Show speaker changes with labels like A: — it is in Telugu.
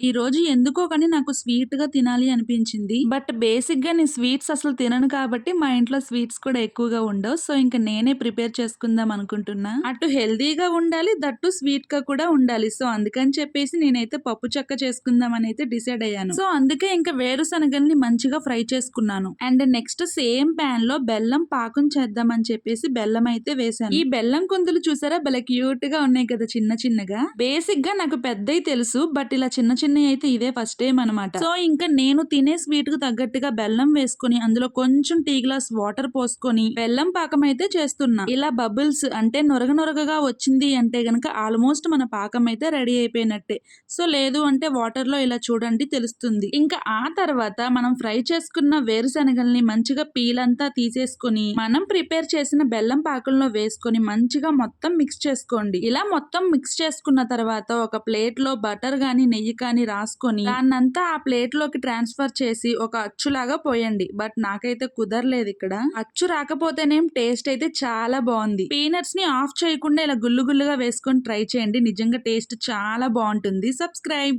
A: ఈ రోజు ఎందుకో కానీ నాకు స్వీట్గా తినాలి అనిపించింది. బట్ బేసిక్గా నేను స్వీట్స్ అసలు తినను కాబట్టి మా ఇంట్లో స్వీట్స్ కూడా ఎక్కువగా ఉండవు. సో ఇంకా నేనే ప్రిపేర్ చేసుకుందాం అనుకుంటున్నా. అటు హెల్దీగా ఉండాలి దట్టు స్వీట్గా కూడా ఉండాలి. సో అందుకని చెప్పేసి నేనైతే పప్పు చెక్క చేసుకుందాం అని అయితే డిసైడ్ అయ్యాను. సో అందుకే ఇంకా వేరుశనగల్ని మంచిగా ఫ్రై చేసుకున్నాను. అండ్ నెక్స్ట్ సేమ్ పాన్లో బెల్లం పాకం చేద్దామని చెప్పేసి బెల్లం అయితే వేసాను ఈ బెల్లం కుందులు చూసారా? భలే క్యూట్గా ఉన్నాయి కదా చిన్న చిన్నగా. బేసిక్గా నాకు పెద్దవి తెలుసు బట్ ఇలా చిన్న చిన్నవి అయితే ఇదే ఫస్ట్ టైం అనమాట సో ఇంకా నేను తినే స్వీట్కు తగ్గట్టుగా బెల్లం వేసుకొని అందులో కొంచెం టీ గ్లాస్ వాటర్ పోసుకొని బెల్లం పాకం అయితే చేస్తున్నా. ఇలా బబుల్స్ అంటే నొరగ నొరగగా వచ్చింది అంటే గనక ఆల్మోస్ట్ మన పాకం అయితే రెడీ అయిపోయినట్టే. సో లేదు అంటే వాటర్లో ఇలా చూడండి తెలుస్తుంది. ఇంకా ఆ తర్వాత మనం ఫ్రై చేసుకున్న వేరుశనగల్ని మంచిగా పీల్ అంతా తీసేసుకొని మనం ప్రిపేర్ చేసిన బెల్లం పాకంలో వేసుకొని మంచిగా మొత్తం మిక్స్ చేసుకోండి. ఇలా మొత్తం మిక్స్ చేసుకున్న తర్వాత ఒక ప్లేట్లో బటర్ గాని నెయ్యి కానీ రాసుకొని దాన్నంతా ఆ ప్లేట్లోకి ట్రాన్స్ఫర్ చేసి ఒక అచ్చులాగా పోయండి. బట్ నాకైతే కుదరలేదు ఇక్కడ. అచ్చు రాకపోతేనేం టేస్ట్ అయితే చాలా బాగుంది. పీనట్స్ని ఆఫ్ చేయకుండా ఇలా గుల్లు గుల్లుగా వేసుకొని ట్రై చేయండి. నిజంగా టేస్ట్ చాలా బాగుంటుంది. సబ్స్క్రైబ్!